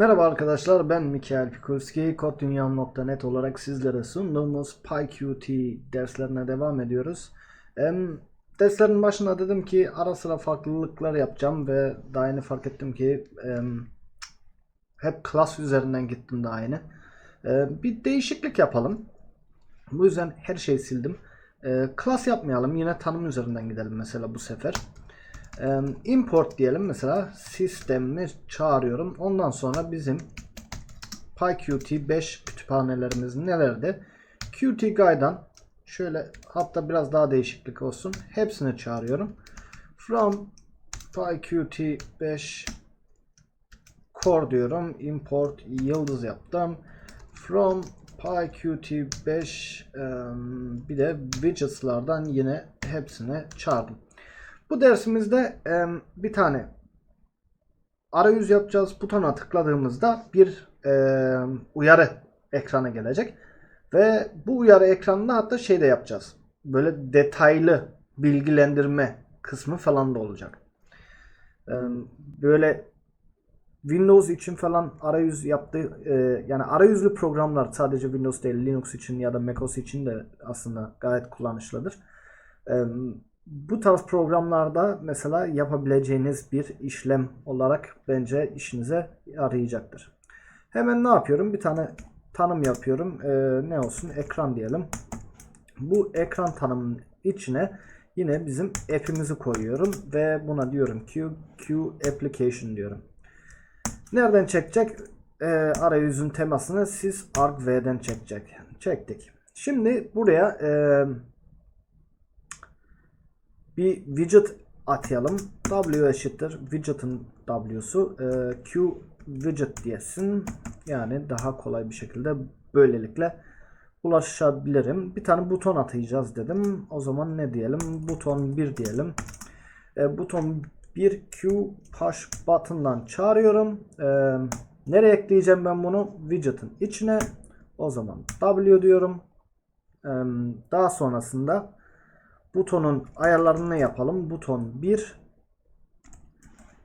Merhaba arkadaşlar ben Mikael Pikulski koddunyam.net olarak sizlere sunduğumuz PyQt derslerine devam ediyoruz. Derslerin başında dedim ki ara sıra farklılıklar yapacağım ve daha yeni fark ettim ki em, hep class üzerinden gittim daha yeni. E, bir değişiklik yapalım. Bu yüzden her şeyi sildim. E, class yapmayalım yine tanım üzerinden gidelim mesela bu sefer. Ee, import diyelim mesela sistemi çağırıyorum. Ondan sonra bizim PyQt 5 kütüphanelerimiz nelerde? Qt Guy'dan şöyle hatta biraz daha değişiklik olsun. Hepsini çağırıyorum. From PyQt 5 core diyorum. Import yıldız yaptım. From PyQt 5 em, bir de widgets'lardan yine hepsini çağırdım. Bu dersimizde e, bir tane arayüz yapacağız. Butona tıkladığımızda bir e, uyarı ekranı gelecek. Ve bu uyarı ekranında hatta şey de yapacağız. Böyle detaylı bilgilendirme kısmı falan da olacak. E, böyle Windows için falan arayüz yaptı. E, yani arayüzlü programlar sadece Windows değil Linux için ya da macOS için de aslında gayet kullanışlıdır. E, bu tarz programlarda mesela yapabileceğiniz bir işlem olarak bence işinize yarayacaktır. Hemen ne yapıyorum? Bir tane tanım yapıyorum. Ee, ne olsun? Ekran diyelim. Bu ekran tanımının içine yine bizim app'imizi koyuyorum ve buna diyorum Q, Q application diyorum. Nereden çekecek? Ee, arayüzün temasını siz argv'den çekecek. Çektik. Şimdi buraya eee bir widget atayalım. W eşittir widget'ın W'su e, Q widget diyesin. Yani daha kolay bir şekilde böylelikle ulaşabilirim. Bir tane buton atayacağız dedim. O zaman ne diyelim? Buton 1 diyelim. E, buton 1 Q push button'dan çağırıyorum. E, nereye ekleyeceğim ben bunu? Widget'ın içine. O zaman W diyorum. E, daha sonrasında butonun ayarlarını yapalım. Buton 1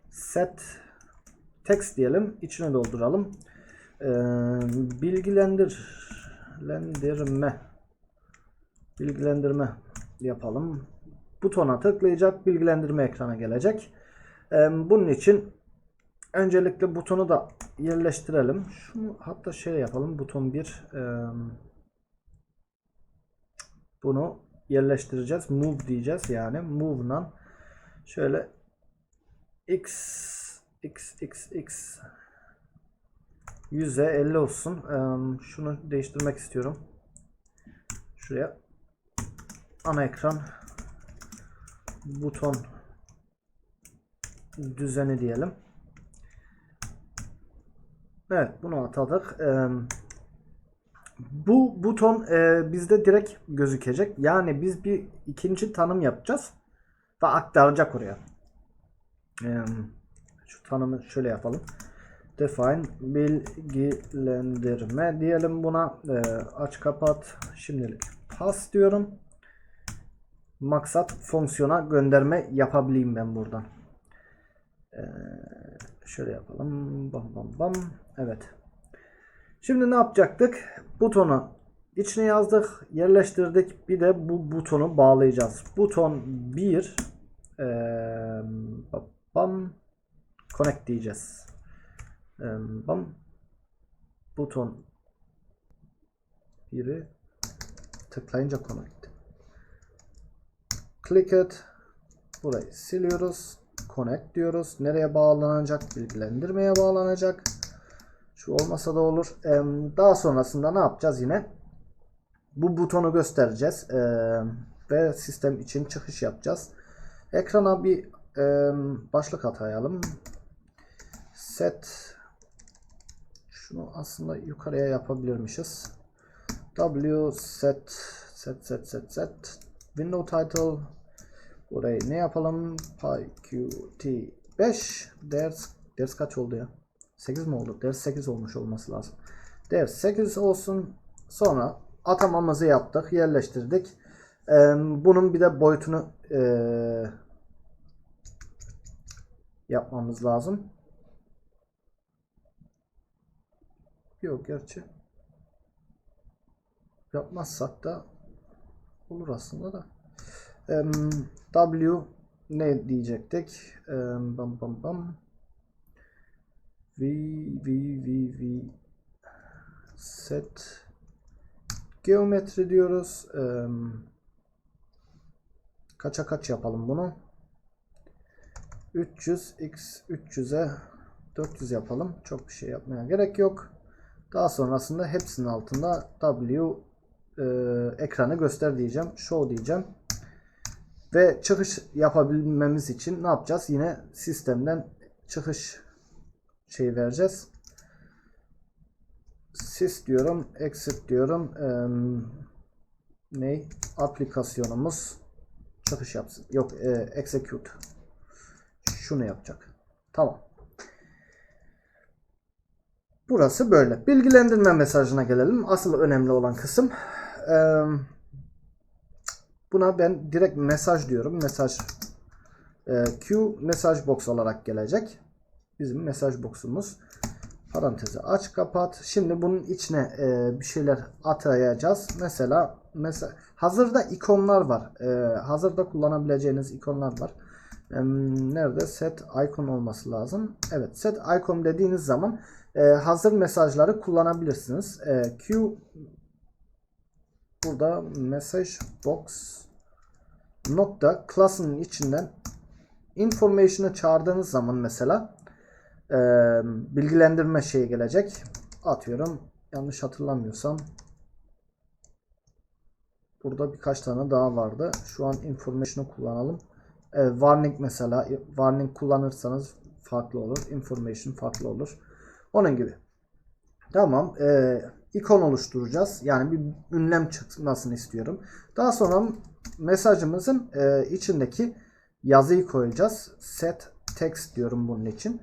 set text diyelim. İçine dolduralım. Ee, bilgilendirme bilgilendirme yapalım. Butona tıklayacak. Bilgilendirme ekrana gelecek. Ee, bunun için öncelikle butonu da yerleştirelim. Şunu hatta şey yapalım. Buton 1 e, bunu yerleştireceğiz. Move diyeceğiz yani. Move'dan şöyle x x x x 100'e 50 olsun. Şunu değiştirmek istiyorum. Şuraya ana ekran buton düzeni diyelim. Evet bunu atadık. Bu buton e, bizde direkt gözükecek. Yani biz bir ikinci tanım yapacağız ve aktaracak oraya. Şu tanımı şöyle yapalım. Define bilgilendirme diyelim buna. E, aç kapat. Şimdilik pas diyorum. Maksat fonksiyona gönderme yapabileyim ben buradan. E, şöyle yapalım. Bam bam bam. Evet. Şimdi ne yapacaktık? Butonu içine yazdık, yerleştirdik. Bir de bu butonu bağlayacağız. Buton 1 ee, bam connect diyeceğiz. Ee, bam buton 1'i tıklayınca connect. Click it. Burayı siliyoruz. Connect diyoruz. Nereye bağlanacak? Bilgilendirmeye bağlanacak. Şu olmasa da olur. Daha sonrasında ne yapacağız yine? Bu butonu göstereceğiz. Ve sistem için çıkış yapacağız. Ekrana bir başlık atayalım. Set şunu aslında yukarıya yapabilirmişiz. W set set set set set window title Burayı ne yapalım? PyQt 5 ders ders kaç oldu ya? 8 mi oldu? Ders 8 olmuş olması lazım. Ders 8 olsun. Sonra atamamızı yaptık, yerleştirdik. Ee, bunun bir de boyutunu ee, yapmamız lazım. Yok gerçi. Yapmazsak da olur aslında da. W ne diyecektik? Bam bam bam. V V V V set geometri diyoruz. Em, kaça kaç yapalım bunu? 300 x 300'e 400 yapalım. Çok bir şey yapmaya gerek yok. Daha sonrasında hepsinin altında W e, ekranı göster diyeceğim. Show diyeceğim. Ve çıkış yapabilmemiz için ne yapacağız? Yine sistemden çıkış şey vereceğiz. Sys diyorum. Exit diyorum. Em, ne? Aplikasyonumuz çıkış yapsın. Yok. E, execute. Şunu yapacak. Tamam. Burası böyle. Bilgilendirme mesajına gelelim. Asıl önemli olan kısım. Ee, buna ben direkt mesaj diyorum. Mesaj e, Q mesaj box olarak gelecek. Bizim mesaj box'umuz. Parantezi aç kapat. Şimdi bunun içine e, bir şeyler atayacağız. Mesela mesela hazırda ikonlar var. E, hazırda kullanabileceğiniz ikonlar var. Nerede set icon olması lazım. Evet set icon dediğiniz zaman e, hazır mesajları kullanabilirsiniz. E, Q burada message box nokta class'ın içinden information'ı çağırdığınız zaman mesela e, bilgilendirme şeyi gelecek. Atıyorum yanlış hatırlamıyorsam burada birkaç tane daha vardı. Şu an information'ı kullanalım. E, warning mesela warning kullanırsanız farklı olur. Information farklı olur. Onun gibi. Tamam. E, ikon oluşturacağız. Yani bir ünlem çıkmasını istiyorum. Daha sonra mesajımızın e, içindeki yazıyı koyacağız. Set text diyorum bunun için.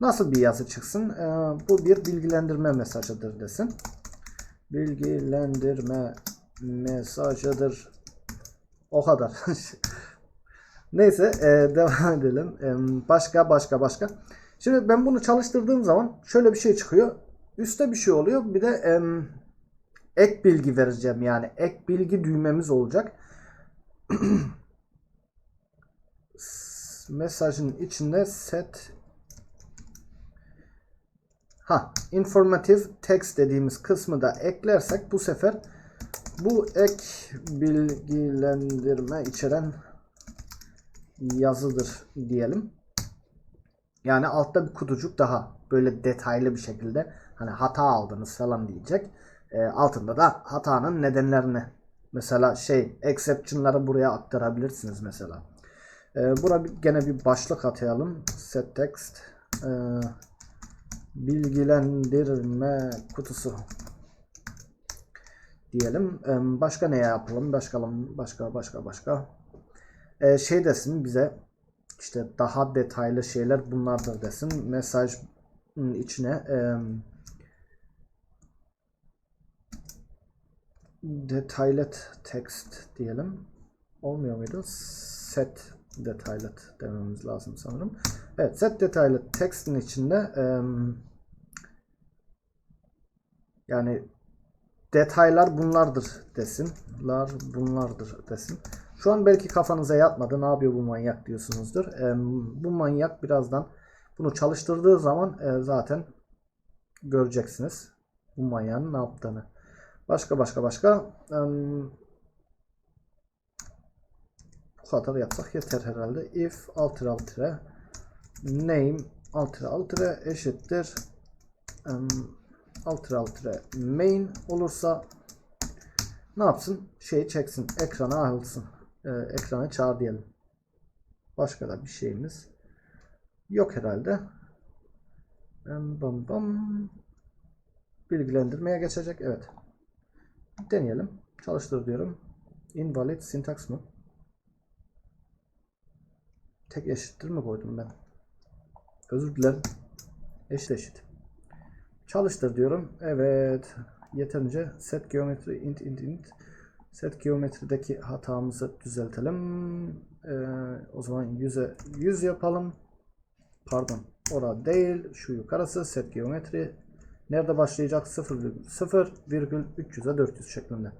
Nasıl bir yazı çıksın? E, bu bir bilgilendirme mesajıdır desin. Bilgilendirme mesajıdır. O kadar. Neyse e, devam edelim. E, başka başka başka. Şimdi ben bunu çalıştırdığım zaman şöyle bir şey çıkıyor. Üste bir şey oluyor. Bir de em, ek bilgi vereceğim yani. Ek bilgi düğmemiz olacak. Mesajın içinde set ha informative text dediğimiz kısmı da eklersek bu sefer bu ek bilgilendirme içeren yazıdır diyelim. Yani altta bir kutucuk daha böyle detaylı bir şekilde hani hata aldınız falan diyecek. E, altında da hatanın nedenlerini mesela şey exception'ları buraya aktarabilirsiniz mesela. E, buna bir, gene bir başlık atayalım. Set text e, bilgilendirme kutusu diyelim. E, başka ne yapalım? Başka başka başka başka. E, şey desin bize işte daha detaylı şeyler bunlardır desin. Mesaj içine e, detailed text diyelim. Olmuyor muydu? Set detailed dememiz lazım sanırım. Evet set detailed text'in içinde e, yani detaylar bunlardır desin. Lar bunlardır desin. Şu an belki kafanıza yatmadı. Ne yapıyor bu manyak diyorsunuzdur. E, bu manyak birazdan bunu çalıştırdığı zaman e, zaten göreceksiniz. Bu manyağın ne yaptığını. Başka başka başka. E, bu kadar yapsak yeter herhalde. If altıra altıra name altıra altıra eşittir um, altıra altıra main olursa ne yapsın? Şeyi çeksin. Ekrana alsın. Ee, ekrana çağır diyelim. Başka da bir şeyimiz yok herhalde. Bam bam bam. Bilgilendirmeye geçecek. Evet. Deneyelim. Çalıştır diyorum. Invalid syntax mı? tek eşittir mi koydum ben? Özür dilerim. Eşit eşit. Çalıştır diyorum. Evet. Yeterince set geometri int int int. Set geometrideki hatamızı düzeltelim. Ee, o zaman 100'e 100 yapalım. Pardon. Orada değil. Şu yukarısı set geometri. Nerede başlayacak? 0,0,300'e 400 şeklinde.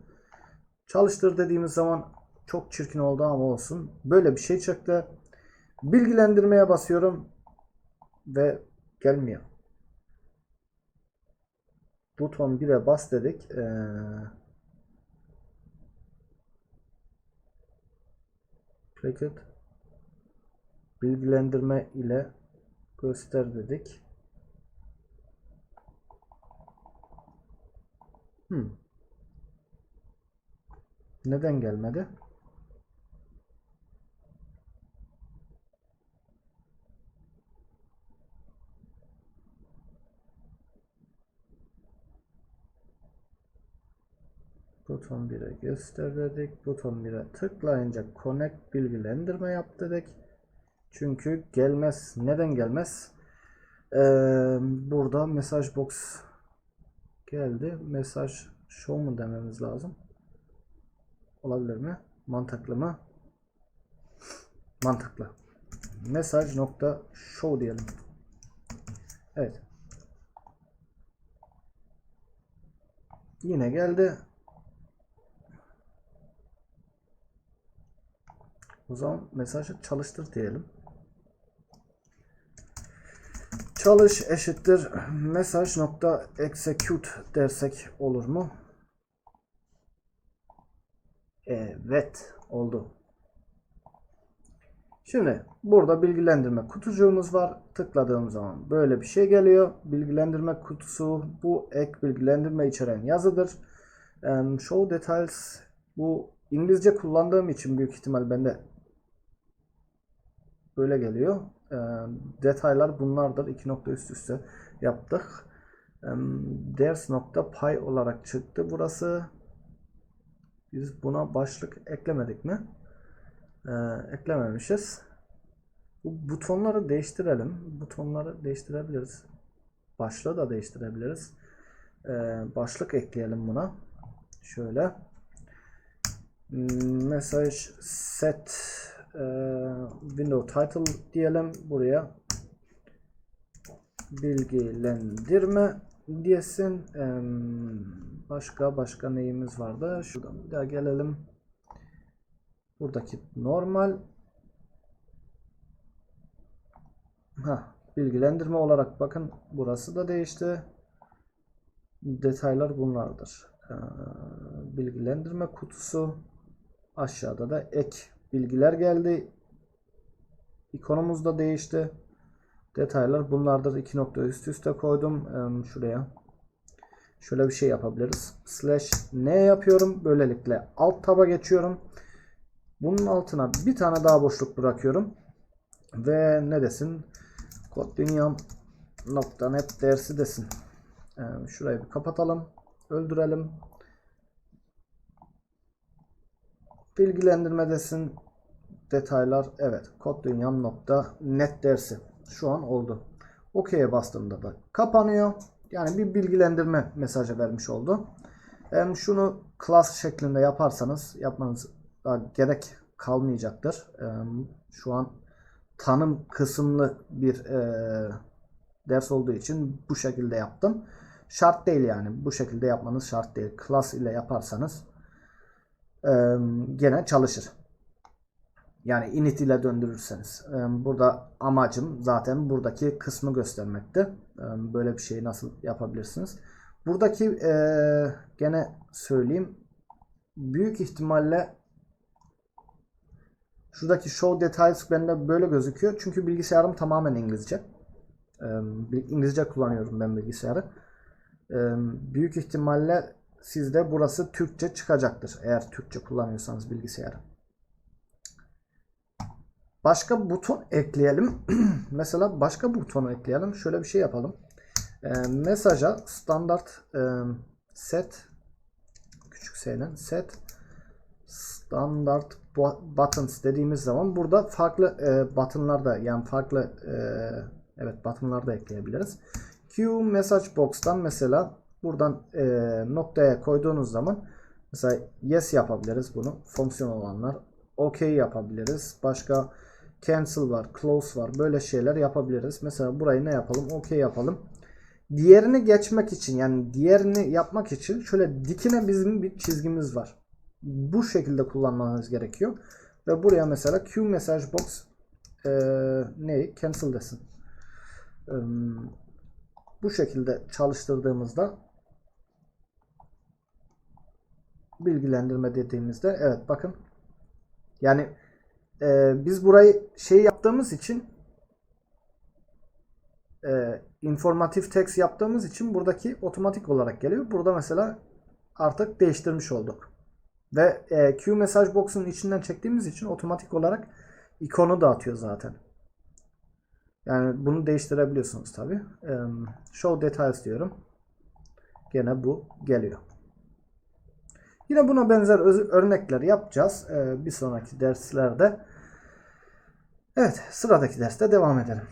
Çalıştır dediğimiz zaman çok çirkin oldu ama olsun. Böyle bir şey çıktı. Bilgilendirmeye basıyorum ve gelmiyor. Buton 1'e bas dedik. Ee, Bracket bilgilendirme ile göster dedik. Hmm. Neden gelmedi? Buton 1'e göster dedik. Buton 1'e tıklayınca connect bilgilendirme yap dedik. Çünkü gelmez. Neden gelmez? Ee, burada mesaj box geldi. Mesaj show mu dememiz lazım? Olabilir mi? Mantıklı mı? Mantıklı. Mesaj nokta show diyelim. Evet. Yine geldi. O zaman mesajı çalıştır diyelim. Çalış eşittir mesaj nokta execute dersek olur mu? Evet oldu. Şimdi burada bilgilendirme kutucuğumuz var. Tıkladığım zaman böyle bir şey geliyor. Bilgilendirme kutusu bu ek bilgilendirme içeren yazıdır. Show details bu İngilizce kullandığım için büyük ihtimal bende böyle geliyor. Ee, detaylar bunlardır. İki nokta üst üste yaptık. Ee, ders nokta pay olarak çıktı burası. Biz buna başlık eklemedik mi? Ee, eklememişiz. Bu butonları değiştirelim. Butonları değiştirebiliriz. Başlığı da değiştirebiliriz. Ee, başlık ekleyelim buna. Şöyle. Mesaj set e, window title diyelim buraya. Bilgilendirme diyesin. Başka başka neyimiz vardı? Şuradan bir daha gelelim. Buradaki normal. Ha bilgilendirme olarak bakın burası da değişti. Detaylar bunlardır. Bilgilendirme kutusu. Aşağıda da ek bilgiler geldi. İkonumuz da değişti. Detaylar bunlardır. İki nokta üst üste koydum. Şuraya. Şöyle bir şey yapabiliriz. Slash ne yapıyorum? Böylelikle alt taba geçiyorum. Bunun altına bir tane daha boşluk bırakıyorum. Ve ne desin? Koddunyam.net dersi desin. Şurayı bir kapatalım. Öldürelim. Bilgilendirme desin. Detaylar evet koddunyam.net dersi. Şu an oldu. OK'ye bastığımda da kapanıyor. Yani bir bilgilendirme mesajı vermiş oldu. Hem şunu class şeklinde yaparsanız yapmanız gerek kalmayacaktır. Şu an tanım kısımlı bir e, ders olduğu için bu şekilde yaptım. Şart değil yani. Bu şekilde yapmanız şart değil. Class ile yaparsanız e, gene çalışır. Yani init ile döndürürseniz. E, Burada amacım zaten buradaki kısmı göstermekti. E, Böyle bir şeyi nasıl yapabilirsiniz? Buradaki e, gene söyleyeyim. Büyük ihtimalle şuradaki show details bende böyle gözüküyor. Çünkü bilgisayarım tamamen İngilizce. E, İngilizce kullanıyorum ben bilgisayarı. E, Büyük ihtimalle sizde burası Türkçe çıkacaktır. Eğer Türkçe kullanıyorsanız bilgisayarı. Başka buton ekleyelim. Mesela başka buton ekleyelim. Şöyle bir şey yapalım. E, mesaja standart e, set küçük s'den set standart bu- buttons dediğimiz zaman burada farklı e, buttonlar da yani farklı e, evet buttonlar da ekleyebiliriz. Q message box'tan mesela buradan e, noktaya koyduğunuz zaman mesela yes yapabiliriz bunu fonksiyon olanlar. OK yapabiliriz. Başka cancel var, close var. Böyle şeyler yapabiliriz. Mesela burayı ne yapalım? OK yapalım. Diğerini geçmek için yani diğerini yapmak için şöyle dikine bizim bir çizgimiz var. Bu şekilde kullanmanız gerekiyor. Ve buraya mesela Q message box e, ne? Cancel desin. E, bu şekilde çalıştırdığımızda bilgilendirme dediğimizde evet bakın yani e, biz burayı şey yaptığımız için e, informatif text yaptığımız için buradaki otomatik olarak geliyor. Burada mesela artık değiştirmiş olduk. Ve e, Q mesaj box'un içinden çektiğimiz için otomatik olarak ikonu dağıtıyor zaten. Yani bunu değiştirebiliyorsunuz tabi. E, show details diyorum. Gene bu geliyor. Yine buna benzer örnekler yapacağız e, bir sonraki derslerde. Evet sıradaki derste devam edelim.